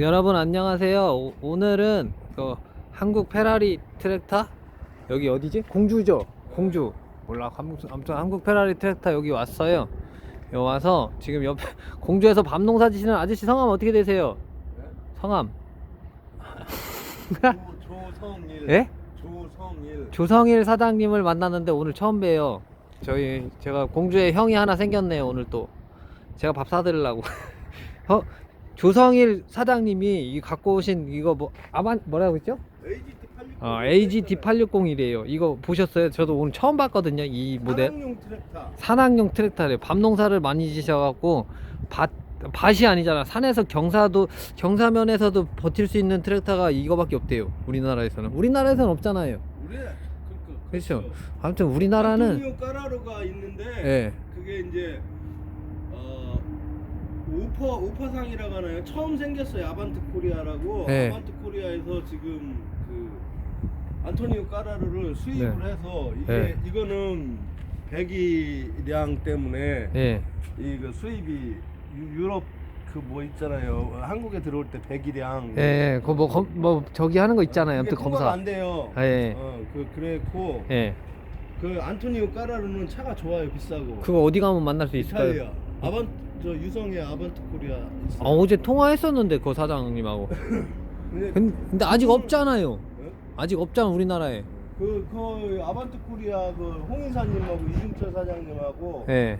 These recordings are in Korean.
여러분 안녕하세요. 오- 오늘은 그 한국 페라리 트랙터 여기 어디지? 공주죠. 공주. 몰라. 한국 아무튼 한국 페라리 트랙터 여기 왔어요. 여기 와서 지금 옆에 공주에서 밤 농사 지시는 아저씨 성함 어떻게 되세요? 성함. 조성일. 예? 조성일. 조성일 사장님을 만났는데 오늘 처음 봬요. 저희 제가 공주에 형이 하나 생겼네요. 오늘 또 제가 밥 사드리려고. 어, 조성일 사장님이 이 갖고 오신 이거 뭐 아만 뭐라고 했죠? AGT 860. 어, AGT 860이래요. 이거 보셨어요? 저도 오늘 처음 봤거든요. 이 모델. 산악용 트랙터. 산악용 트랙터래. 밤 농사를 많이 지셔갖고 밭 밭이 아니잖아. 산에서 경사도 경사면에서도 버틸 수 있는 트랙터가 이거밖에 없대요. 우리나라에서는. 우리나라에서는 없잖아요. 우리 그, 그, 그렇죠. 아무튼 우리나라는 까라로가 있는데 예. 그게 이제 어 우퍼 우퍼상이라고 하나요? 처음 생겼어요. 아반트 코리아라고. 네. 아반트 코리아에서 지금 그 안토니오 까라로를 수입을 네. 해서 이게 네. 이거는 배기량 때문에 예. 이그 수입이 유- 유럽 그 뭐 있잖아요. 한국에 들어올 때 배기량. 예, 예. 그뭐 뭐 저기 하는 거 있잖아요. 아무튼 검사. 안 돼요. 아, 예. 어, 그 그랬고 예. 그 안토니오 까라르는 차가 좋아요, 비싸고. 그거 어디 가면 만날 수 있을까요? 이탈리아. 아반 저 유성의 아반트 코리아. 있어요. 아, 어제 통화했었는데 그 사장님하고. 근데 근- 근데 아직 없잖아요. 어? 아직 없잖아 우리나라에. 그, 그 아반트 코리아 그 홍인사님하고 이중철 사장님하고 예.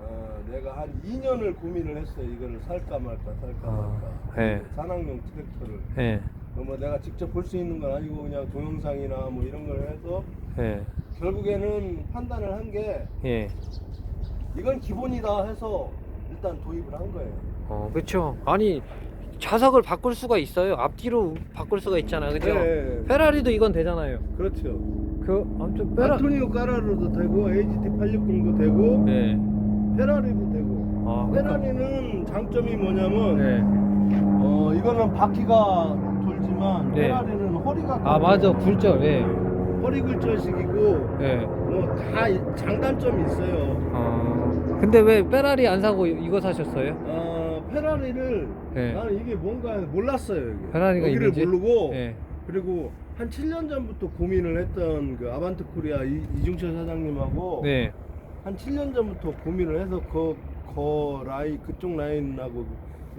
어, 내가 한 2년을 고민을 했어요. 이거를 살까 말까 살까 아, 말까. 예. 산악용 트랙터를. 예. 그뭐 내가 직접 볼 수 있는 건 아니고 그냥 동영상이나 뭐 이런 걸 해서 예. 결국에는 판단을 한 게 예. 이건 기본이다 해서 일단 도입을 한 거예요. 어, 그렇죠. 아니 좌석을 바꿀 수가 있어요. 앞뒤로 바꿀 수가 있잖아요. 그죠? 네. 페라리도 이건 되잖아요. 그렇죠. 그 아무튼 페라 안토니오 까라로도 되고 AGT 860도 되고 예. 페라리도 되고 아, 그러니까 페라리는 장점이 뭐냐면 예. 어 이거는 바퀴가 돌지만 네. 페라리는 허리가 아, 맞아. 굴절. 예. 허리 굴절식이고 예. 뭐 다 장단점이 있어요. 어. 근데 왜 페라리 안 사고 이거 사셨어요? 어 페라리를 네. 나는 이게 뭔가 몰랐어요. 이게. 페라리가 여기를 있는지? 모르고 예. 그리고 한 7년 전부터 고민을 했던 그 아반트 코리아 이, 이중철 사장님하고 네. 한 7년 전부터 고민을 해서 그, 그 라인 그쪽 라인하고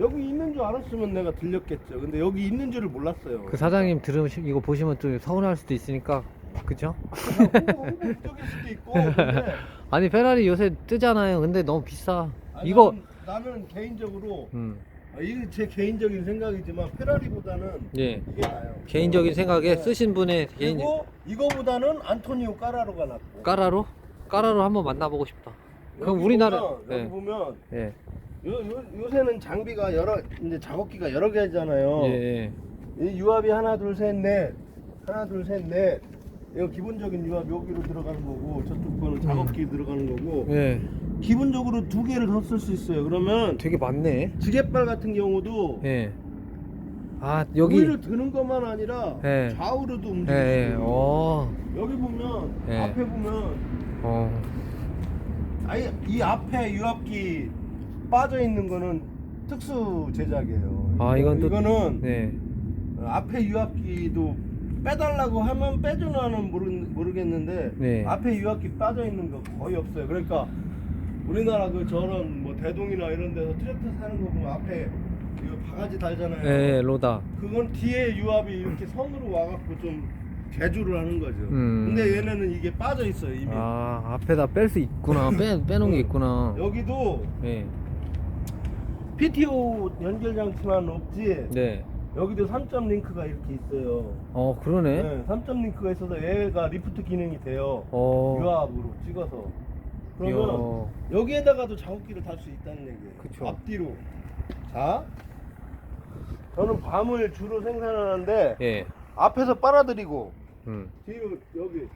여기 있는 줄 알았으면 내가 들렸겠죠. 근데 여기 있는 줄을 몰랐어요. 그 사장님 들으시 이거 보시면 좀 서운할 수도 있으니까 그죠? 홍보, 홍보 부족일 수도 있고. 근데 아니 페라리 요새 뜨잖아요. 근데 너무 비싸. 아니, 이거 나는, 나는 개인적으로 음. 아, 이게 제 개인적인 생각이지만 페라리보다는 예. 이게 나아요. 개인적인 생각에 네. 쓰신 분의 개인 그리고 이거보다는 안토니오 까라로가 낫고. 까라로 까라로 한번 만나보고 싶다. 그럼 여기 우리나라 보면, 여기 예. 보면 예. 요, 요, 요새는 장비가 여러 이제 작업기가 여러 개잖아요. 예. 예. 이 유압이 하나 둘 셋 넷 하나 둘 셋 넷 이거 기본적인 유압 여기로 들어가는 거고 저쪽 거는 작업기 들어가는 거고 예. 기본적으로 두 개를 더 쓸 수 있어요. 그러면 되게 많네. 지게발 같은 경우도 예. 아 여기 위를 드는 것만 아니라 예. 좌우로도 예. 움직일 예. 수 있어요. 어. 여기 보면 예. 앞에 보면 어. 아예 이 앞에 유압기 빠져 있는 거는 특수 제작이에요. 아, 이건 또- 이거는 네. 어, 앞에 유압기도 빼달라고 하면 빼주나는 모르, 모르겠는데 네. 앞에 유압기 빠져 있는 거 거의 없어요. 그러니까 우리나라 그 저런 뭐 대동이나 이런 데서 트랙터 사는 거 보면 앞에 이거 바가지 달잖아요. 예. 로다. 그건 뒤에 유압이 이렇게 선으로 와갖고 좀 개조를 하는 거죠. 음. 근데 얘네는 이게 빠져 있어요 이미. 아 앞에다 뺄 수 있구나. 빼 빼놓은 게 있구나. 여기도 예. PTO 연결 장치만 없지. 네. 여기도 3점 링크가 이렇게 있어요. 어 그러네. 네, 3점 링크가 있어서 얘가 리프트 기능이 돼요. 어. 유압으로 찍어서. 그러면 이야. 여기에다가도 작업기를 달 수 있다는 얘기예요. 그쵸. 앞뒤로. 자, 저는 밤을 주로 생산하는데 예. 앞에서 빨아들이고 음. 뒤로 여기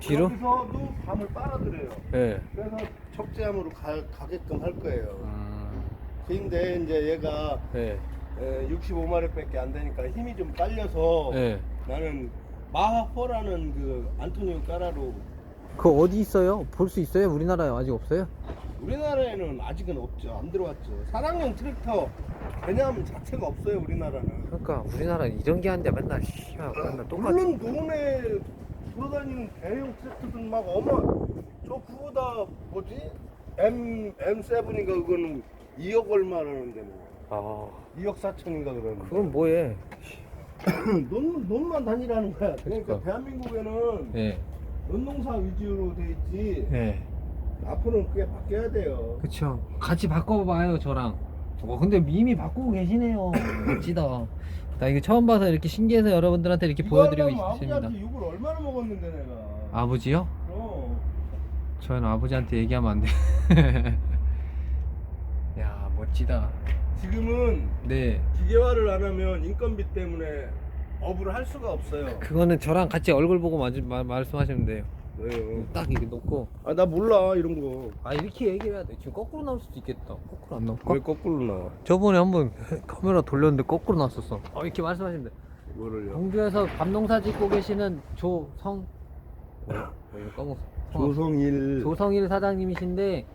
뒤로? 여기서도 밤을 빨아들여요. 예. 그래서 적재함으로 가, 가게끔 할 거예요. 음. 근데 이제 얘가 예. 65마력밖에 안 되니까 힘이 좀 딸려서 예. 나는 마하포라는 그 안토니오 까라로 그 어디 있어요? 볼 수 있어요? 우리나라에 아직 없어요? 우리나라에는 아직은 없죠. 안 들어왔죠. 사랑용 트랙터 개념 자체가 없어요. 우리나라는. 그러니까 우리나라는 이런 게 한데 맨날 씨발 맨날 똑같이 물론 동네 돌아다니는 대형 트랙터들 막 어마 저 그거다 뭐지 M M7인가 그거는 2억 얼마라는데 뭐 아 2억 4천인가 그러는데 그건 뭐해 논 논만 다니라는 거야. 그러니까 그러니까. 대한민국에는 예 논농사 위주로 돼 있지. 예. 앞으로는 그게 바뀌어야 돼요. 그쵸 같이 바꿔봐요 저랑 어 근데 이미 바꾸고 계시네요 멋지다 나 이거 처음 봐서 이렇게 신기해서 여러분들한테 이렇게 이거 보여드리고 하려면 있습니다 아버지한테 욕을 얼마나 먹었는데 내가. 아버지요? 그럼. 저는 아버지한테 얘기하면 안 돼 야 멋지다 지금은 네 기계화를 안 하면 인건비 때문에 업을 할 수가 없어요. 그거는 저랑 같이 얼굴 보고 마, 마, 말씀하시면 돼요 왜요? 딱 이렇게 놓고 아 나 몰라 이런 거. 아 이렇게 얘기해야 돼 지금 거꾸로 나올 수도 있겠다 거꾸로 안 나올까? 왜 거꾸로 나와? 저번에 한번 카메라 돌렸는데 거꾸로 나왔었어 어 이렇게 말씀하시면 돼 뭐를요? 경주에서 밤농사 짓고 계시는 조성 뭐야? 뭐야, 까먹었어. 성함. 조성일. 조성일 사장님이신데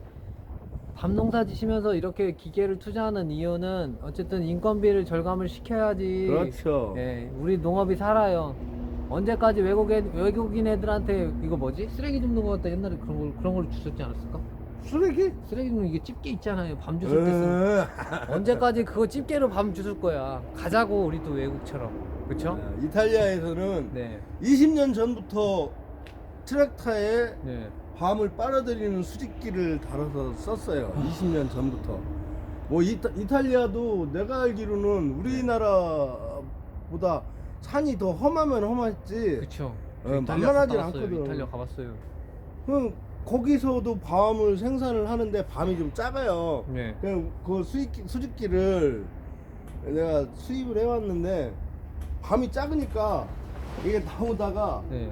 밤농사 지시면서 이렇게 기계를 투자하는 이유는 어쨌든 인건비를 절감을 시켜야지 그렇죠. 예, 우리 농업이 살아요 언제까지 외국인, 외국인 애들한테 이거 뭐지? 쓰레기 줍는 거 같다 옛날에 그런 걸 그런 걸 주셨지 않았을까? 쓰레기? 쓰레기 줍는 이게 집게 있잖아요 밤 주실 때 쓰는 에. 언제까지 그거 집게로 밤 주실 거야 가자고 우리도 외국처럼 그쵸? 네, 이탈리아에서는 네 20년 전부터 트랙터에 네. 밤을 빨아들이는 수직기를 달아서 썼어요. 20년 전부터. 뭐 이타, 이탈리아도 내가 알기로는 우리나라보다 산이 더 험하면 험했지. 그쵸 어, 저 이탈리아 만만하진 갔다 왔어요. 않거든. 이탈리아 가봤어요 그 거기서도 밤을 생산을 하는데 밤이 좀 작아요. 네 그냥 그 수직기, 수직기를 내가 수입을 해왔는데 밤이 작으니까 이게 나오다가 네.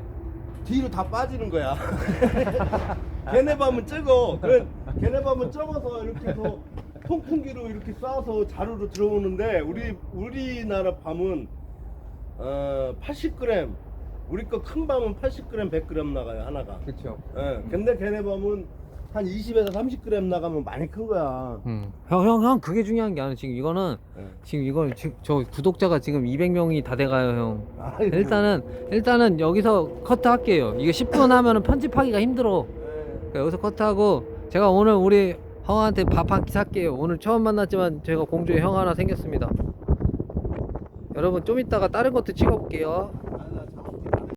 뒤로 다 빠지는 거야. 걔네 밤은 적어. 그래, 걔네 밤은 적어서 이렇게 해서 통풍기로 이렇게 쏴서 자루로 들어오는데 우리 우리나라 밤은 어 80g. 우리 거 큰 밤은 80g, 100g 나가요 하나가. 그쵸 예. 근데 걔네 밤은 한 20에서 30g 나가면 많이 큰 거야. 음. 형, 형, 형, 그게 중요한 게 아니라 지금 이거는 예. 지금 이건 지금 저 구독자가 지금 200명이 다 돼가요, 형. 아이고. 일단은 일단은 여기서 커트 할게요. 이게 10분 하면은 편집하기가 힘들어. 예. 그러니까 여기서 커트하고 제가 오늘 우리 형한테 밥 한 끼 살게요. 오늘 처음 만났지만 제가 공주에 형 하나 생겼습니다. 여러분 좀 이따가 다른 것도 찍어볼게요.